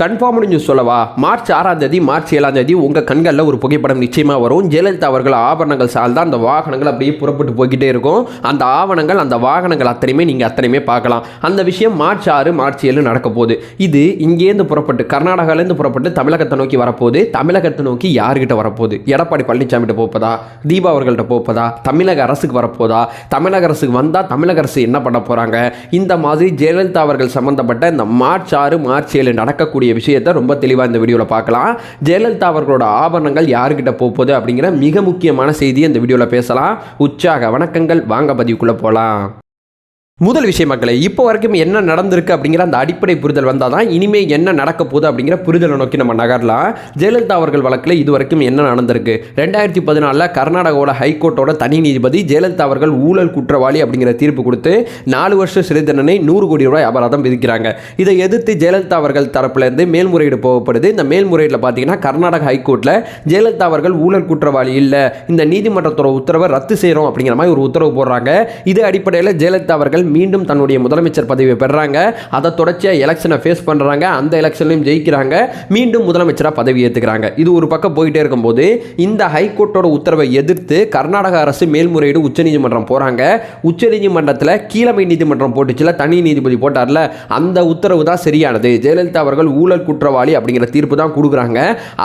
Confirm news சொல்லவா? March ஆறாம் தேதி மார்ச் ஏழாம் தேதி உங்கள் கண்களில் ஒரு புகைப்படம் நிச்சயமாக வரும். ஜெயலலிதா அவர்கள் ஆபரணங்கள் சார்ந்த அந்த வாகனங்கள் அப்படியே புறப்பட்டு போய்கிட்டே இருக்கும். அந்த ஆவணங்கள் அந்த வாகனங்கள் அத்தனையுமே நீங்கள் அத்தனையுமே பார்க்கலாம். அந்த விஷயம் மார்ச் ஆறு மார்ச் ஏழு நடக்க போகுது. இது இங்கேருந்து புறப்பட்டு கர்நாடகாலேருந்து புறப்பட்டு தமிழகத்தை நோக்கி வரப்போகுது. தமிழகத்தை நோக்கி யாருக்கிட்ட வரப்போகுது? எடப்பாடி பழனிசாமிகிட்ட போப்பதா? தீபா அவர்கள்ட்ட போப்பதா? தமிழக அரசுக்கு வரப்போதா? தமிழக அரசுக்கு வந்தால் தமிழக அரசு என்ன பண்ண போகிறாங்க இந்த மாதிரி ஜெயலலிதா அவர்கள் சம்பந்தப்பட்ட இந்த மார்ச் ஆறு மார்ச் ஏழு நடக்க நடக்கக்கூடிய விஷயத்தை ரொம்ப தெளிவாக இந்த வீடியோவில் பார்க்கலாம். ஜெயலலிதா அவர்களோட ஆபரணங்கள் யாருக்கிட்ட போகுது அப்படிங்கிற மிக முக்கியமான செய்தியை இந்த வீடியோவில் பேசலாம். உற்சாக வணக்கங்கள். வாங்க பதிவுக்குள்ளே போகலாம் முதல் விஷயம் மக்களே இப்போ வரைக்கும் என்ன நடந்திருக்கு அப்படிங்கிற அந்த அடிப்படை புரிதல் வந்தால் தான் இனிமே என்ன நடக்க போகுது அப்படிங்கிற புரிதலை நோக்கி நம்ம நகரலாம். ஜெயலலிதா அவர்கள் வழக்கில் இது வரைக்கும் என்ன நடந்திருக்கு? ரெண்டாயிரத்தி பதினாலில் கர்நாடகாவோட ஹைகோர்ட்டோட தனி நீதிபதி ஜெயலலிதா அவர்கள் ஊழல் குற்றவாளி அப்படிங்கிற தீர்ப்பு கொடுத்து நாலு வருஷம் சிறை தண்டனை நூறு கோடி ரூபாய் அபராதம் விதிக்கிறாங்க. இதை எதிர்த்து ஜெயலலிதா அவர்கள் தரப்புலேருந்து மேல்முறையீடு போகப்படுது. இந்த மேல்முறையீட்டில் பார்த்தீங்கன்னா கர்நாடக ஹைகோர்ட்டில் ஜெயலலிதா அவர்கள் ஊழல் குற்றவாளி இல்லை இந்த நீதிமன்றத்தோட உத்தரவை ரத்து செய்கிறோம் அப்படிங்கிற மாதிரி ஒரு உத்தரவு போடுறாங்க. இது அடிப்படையில் ஜெயலலிதா அவர்கள் மீண்டும் தன்னுடைய முதலமைச்சர் பதவியை பெறாங்க. அதை தொடர்ச்சியாக எலெக்ஷனை ஃபேஸ் பண்ணுறாங்க அந்த எலெக்ஷன்லையும் ஜெயிக்கிறாங்க. மீண்டும் முதலமைச்சராக பதவி ஏற்றுக்கிறாங்க இது ஒரு பக்கம் போயிட்டே இருக்கும்போது இந்த ஹைகோர்ட்டோட உத்தரவை எதிர்த்து கர்நாடக அரசு மேல்முறையீடு உச்சநீதிமன்றம் போகிறாங்க உச்சநீதிமன்றத்தில் கீழமை நீதிமன்றம் போட்டுச்சுல தனி நீதிபதி போட்டார்ல அந்த உத்தரவு தான் சரியானது. ஜெயலலிதா அவர்கள் ஊழல் குற்றவாளி அப்படிங்கிற தீர்ப்பு தான் கொடுக்குறாங்க.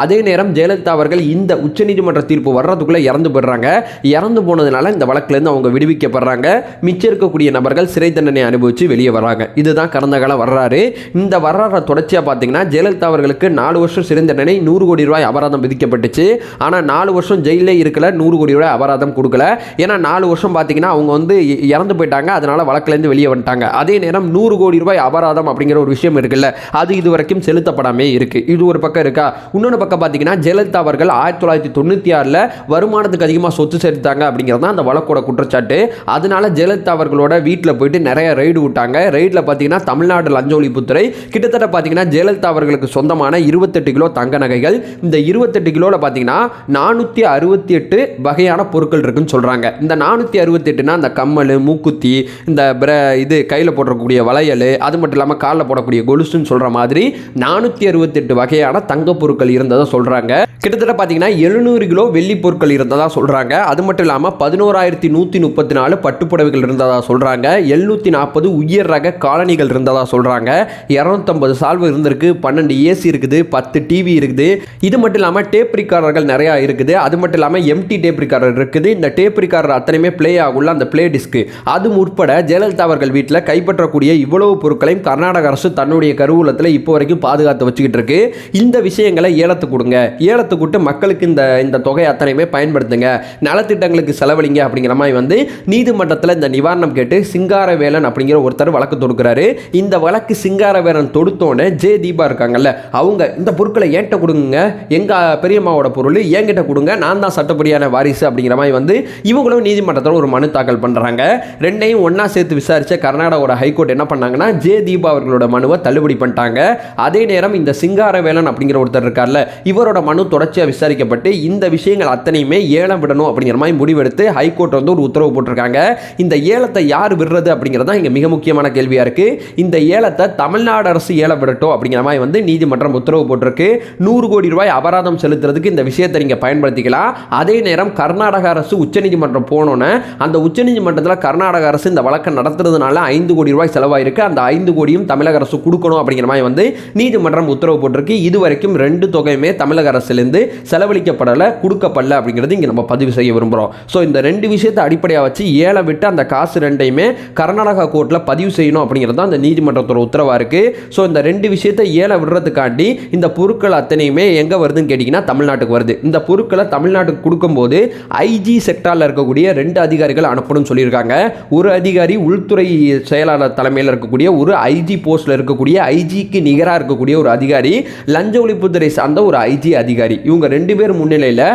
அதே நேரம் ஜெயலலிதா அவர்கள் இந்த உச்சநீதிமன்ற தீர்ப்பு வர்றதுக்குள்ளே இறந்து போயிடுறாங்க. இறந்து போனதுனால இந்த வழக்கிலேருந்து அவங்க விடுவிக்கப்படுறாங்க. மிச்சம் இருக்கக்கூடிய நபர்கள் சிறை தண்டனை அனுபவித்து வெளியே வராங்க இதுதான் கடந்த கால வரலாறு. இந்த வரலாறை தொடர்ச்சியாக பார்த்தீங்கன்னா ஜெயலலிதா அவர்களுக்கு நாலு வருஷம் சிறை தண்டனை நூறு கோடி ரூபாய் அபராதம் விதிக்கப்பட்டுச்சு. ஆனால் நாலு வருஷம் ஜெயிலே இருக்கல நூறு கோடி ரூபாய் அபராதம் கொடுக்கல. ஏன்னா நாலு வருஷம் பார்த்தீங்கன்னா அவங்க வந்து இ- இறந்து போயிட்டாங்க. அதனால் வழக்கிலேருந்து வெளியே வந்துட்டாங்க. அதே நேரம் நூறு கோடி ரூபாய் அபராதம் அப்படிங்கிற ஒரு விஷயம் இருக்குல்ல அது இது வரைக்கும் செலுத்தப்படாமே இருக்குது இது ஒரு பக்கம் இருக்கா? இன்னொன்று பக்கம் பார்த்தீங்கன்னா ஜெயலலிதா அவர்கள் ஆயிரத்தி தொள்ளாயிரத்தி தொண்ணூற்றி ஆறில் வருமானத்துக்கு அதிகமாக சொத்து சேர்த்தாங்க அப்படிங்கிறது தான் அந்த வழக்கோட குற்றச்சாட்டு. அதனால ஜெயலலிதா அவர்களோட வீட்டில் போயிட்டு நிறைய ரைடு விட்டாங்க. ரைடில் பார்த்தீங்கன்னா தமிழ்நாடு லஞ்ச ஒழிப்புத்துறை கிட்டத்தட்ட பார்த்தீங்கன்னா ஜெயலலிதா அவர்களுக்கு சொந்தமான இருபத்தெட்டு கிலோ தங்க நகைகள். இந்த இருபத்தெட்டு கிலோவில் பார்த்தீங்கன்னா நானூற்றி அறுபத்தி எட்டு வகையான பொருட்கள் இருக்குன்னு சொல்கிறாங்க இந்த நானூற்றி அறுபத்தெட்டுனா இந்த கம்மல் மூக்குத்தி இந்த பிர இது கையில் போடக்கூடிய வளையல் அது மட்டும் இல்லாமல் காலில் போடக்கூடிய கொலுசுன்னு சொல்கிற மாதிரி நானூற்றி அறுபத்தெட்டு வகையான தங்க பொருட்கள் இருந்ததாக சொல்கிறாங்க கிட்டத்தட்ட பார்த்தீங்கன்னா எழுநூறு கிலோ வெள்ளி பொருட்கள் இருந்ததாக சொல்கிறாங்க அது மட்டும் இல்லாமல் பதினோராயிரத்தி நூற்றி முப்பத்தி நாலு பட்டுப்புடவைகள் இருந்ததாக சொல்கிறாங்க எழுநூற்றி நாற்பது உயர் ரக காலணிகள் இருந்ததாக சொல்கிறாங்க இரநூத்தம்பது சால்வு இருந்திருக்கு பன்னெண்டு ஏசி இருக்குது பத்து டிவி இருக்குது. இது மட்டும் இல்லாமல் டேப் ரிகார்டர்கள் நிறையா இருக்குது. அது மட்டும் இல்லாமல் எம்டி டேப் ரிகார்டர் இருக்குது. இந்த டேப் ரிகார்டர் அத்தனையுமே ப்ளே ஆகுள்ள அந்த ப்ளே டிஸ்க்கு அது உட்பட ஜெயலலிதா அவர்கள் வீட்டில் கைப்பற்றக்கூடிய இவ்வளவு பொருட்களையும் கர்நாடக அரசு தன்னுடைய கருவூலத்தில் இப்போ வரைக்கும் பாதுகாத்து வச்சுக்கிட்டு இருக்கு. இந்த விஷயங்களை ஏலத்துக்கு கொடுங்க. ஏலத்துக்கு விட்டு மக்களுக்கு இந்த இந்த தொகை அத்தனையுமே பயன்படுத்துங்க. நலத்திட்டங்களுக்கு செலவழிங்க அப்படிங்கிற மாதிரி வந்து நீதிமன்றத்தில் இந்த நிவாரணம் கேட்டு சிங்காரவேலன் அப்படிங்கிற ஒருத்தர் வழக்கு தொடுக்கிறாரு. இந்த வழக்கு சிங்காரவேலன் தொடுத்தோடனே ஜே தீபா இருக்காங்கல்ல அவங்க இந்த பொருட்களை ஏன்ட்ட கொடுங்க எங்கள் பெரியம்மாவோட பொருள் என்கிட்ட கொடுங்க நான் தான் சட்டப்படியான வாரிசு அப்படிங்கிற மாதிரி வந்து இவங்களும் நீதிமன்றத்தில் ஒரு மனு தாக்கல் பண்ணுறாங்க ரெண்டையும் ஒன்றா சேர்த்து விசாரித்த கர்நாடகாவோட ஹைகோர்ட் என்ன பண்ணாங்கன்னா ஜே தீபா அவர்களோட மனுவை தள்ளுபடி பண்ணிட்டாங்க. அதே நேரம் இந்த சிங்காரவேலன் அப்படிங்கிற ஒருத்தர் இருக்கார்ல இவரோட மனு தொடர்ச்சியாக விசாரிக்கப்பட்டு இந்த விஷயங்கள் அத்தனையுமே ஏலம் விடணும் அப்படிங்கிற மாதிரி முடிவெடுத்து ஹைகோர்ட் வந்து ஒரு உத்தரவு போட்டிருக்காங்க. இந்த ஏலத்தை யார் விடுறது அப்படிங்கிறது தான் இங்கே மிக முக்கியமான கேள்வியாக இருக்குது இந்த ஏலத்தை தமிழ்நாடு அரசு ஏலம் விடட்டும் அப்படிங்கிற மாதிரி வந்து நீதிமன்றம் உத்தரவு போட்டிருக்கு. நூறு கோடி ரூபாய் அபராதம் செலுத்துறதுக்கு இந்த விஷயத்தை நீங்கள் பயன்படுத்திக்கலாம். அதே நேரம் கர்நாடக அரசு உச்சநீதிமன்றம் போனோன்னே அந்த உச்சநீதிமன்றத்தில் கர்நாடக அரசு இந்த வழக்கை நடத்துறதுனால ஐந்து கோடி ரூபாய் செலவாயிருக்கு. அந்த ஐந்து கோடியும் தமிழக அரசு கொடுக்கணும் அப்படிங்கிற மாதிரி வந்து நீதிமன்றம் உத்தரவு போட்டிருக்கு. இது வரைக்கும் ரெண்டு தொகையுமே தமிழக அரசுலேருந்து செலவழிக்கப்படலை கொடுக்கப்படல அப்படிங்கிறது இங்கே நம்ம பதிவு செய்ய விரும்புகிறோம் ஸோ இந்த ரெண்டு விஷயத்தை அடிப்படையாக வச்சு ஏழை விட்டு அந்த காசு ரெண்டையுமே கர்நாடகா கோர்ட்டில் பதிவு செய்யணும் அப்படிங்கிறது தான் அந்த நீதிமன்றத்தோட உத்தரவாக இருக்குது ஸோ இந்த ரெண்டு விஷயத்தை ஏழை விடுறதுக்காண்டி இந்த பொருட்கள் அத்தனையுமே எங்கே வருதுன்னு கேட்டிங்கன்னா தமிழ்நாட்டுக்கு வருது. இந்த பொருட்களை தமிழ்நாட்டுக்கு கொடுக்கும்போது ஐஜி செக்டாரில் இருக்கக்கூடிய ரெண்டு அதிகாரிகள் அனுப்பணும்னு சொல்லியிருக்காங்க. ஒரு அதிகாரி உள்துறை செயலாளர் தலைமையில் இருக்கக்கூடிய ஒரு ஐஜி போஸ்ட்டில் இருக்கக்கூடிய ஐஜிக்கு நிகராக இருக்கக்கூடிய ஒரு அதிகாரி லஞ்ச ஒழிப்புத்துறை சார்ந்த ஒரு ஐஜி அதிகாரி. இவங்க ரெண்டு பேர் முன்னிலையில்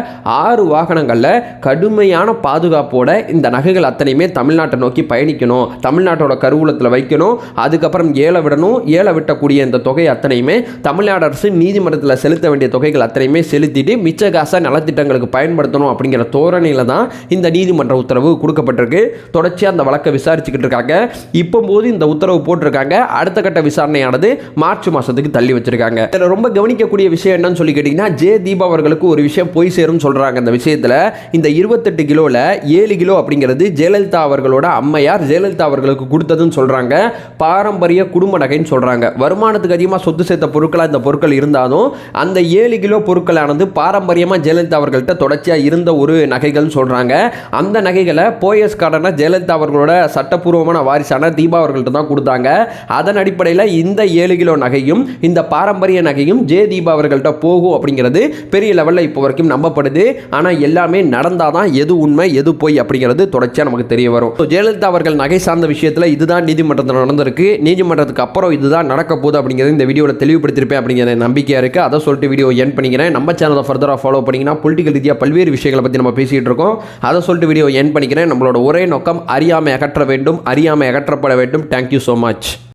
ஆறு வாகனங்களில் கடுமையான பாதுகாப்போட இந்த நகைகள் அத்தனையுமே தமிழ்நாட்டை நோக்கி பயணிக்கணும். தமிழ்நாட்டோட கருவூலத்தில் வைக்கணும். அதுக்கப்புறம் ஏழை விடணும். ஏழை விட்டக்கூடிய இந்த தொகை அத்தனையுமே தமிழ்நாடு அரசு நீதிமன்றத்தில் செலுத்த வேண்டிய தொகைகள் அத்தனையுமே செலுத்திட்டு மிச்ச காசை நலத்திட்டங்களுக்கு பயன்படுத்தணும் அப்படிங்கிற தோரணையில் தான் இந்த நீதிமன்ற உத்தரவு கொடுக்கப்பட்டிருக்கு. தொடர்ச்சியாக அந்த வழக்கை விசாரிச்சுக்கிட்டு இருக்காங்க. இப்போ போது இந்த உத்தரவு போட்டிருக்காங்க. அடுத்த கட்ட விசாரணையானது மார்ச் மாதத்துக்கு தள்ளி வச்சிருக்காங்க. இதில் ரொம்ப கவனிக்கக்கூடிய விஷயம் என்னன்னு சொல்லி கேட்டிங்கன்னா ஜே தீபா அவர்களுக்கு ஒரு விஷயம் போய் சேரும்னு சொல்கிறாங்க இந்த விஷயத்தில். இந்த இருபத்தெட்டு கிலோவில் ஏழு கிலோ அப்படிங்கிறது ஜெயலலிதா அவர்களோட அம்மையார். ஜெயலலிதா சேர்த்து அவர்களுக்கு கொடுத்ததுன்னு சொல்கிறாங்க பாரம்பரிய குடும்ப நகைன்னு சொல்கிறாங்க வருமானத்துக்கு அதிகமாக சொத்து சேர்த்த பொருட்களாக இந்த பொருட்கள் இருந்தாலும் அந்த ஏழு கிலோ பொருட்களானது பாரம்பரியமாக ஜெயலலிதா அவர்கள்ட்ட தொடர்ச்சியாக இருந்த ஒரு நகைகள்னு சொல்கிறாங்க அந்த நகைகளை போயஸ் கார்டனை ஜெயலலிதா அவர்களோட சட்டப்பூர்வமான வாரிசான தீபா அவர்கள்ட்ட தான் கொடுத்தாங்க. அதன் அடிப்படையில் இந்த ஏழு கிலோ நகையும் இந்த பாரம்பரிய நகையும் ஜே தீபா அவர்கள்ட்ட போகும் அப்படிங்கிறது பெரிய லெவலில் இப்போ வரைக்கும் நம்பப்படுது. ஆனால் எல்லாமே நடந்தால் தான் எது உண்மை எது போய் அப்படிங்கிறது தொடர்ச்சியாக நமக்கு தெரிய வரும். ஜெயலலிதா அவர்கள் நகை சார்ந்த விஷயத்தில் இதுதான் நீதிமன்றத்தில் நடந்திருக்கு. நீதிமன்றத்துக்கு அப்புறம் இதுதான் நடக்க போகுது அப்படிங்கிறது இந்த வீடியோவில் தெளிவுபடுத்திருப்பேன் அப்படிங்கிற நம்பிக்கையாக இருக்குது அதை சொல்லிட்டு வீடியோ என் பண்ணிக்கிறேன். நம்ம சேனலை ஃபர்தராக ஃபாலோ பண்ணிங்கன்னா பொலிட்டிக்கல் ரீதியாக பல்வேறு விஷயங்களை பற்றி நம்ம பேசிகிட்டு இருக்கோம். அதை சொல்லிட்டு வீடியோ என் பண்ணிக்கிறேன். நம்மளோட ஒரே நோக்கம் அறியாமை அகற்ற வேண்டும். அறியாமை அகற்றப்பட வேண்டும். Thank you so much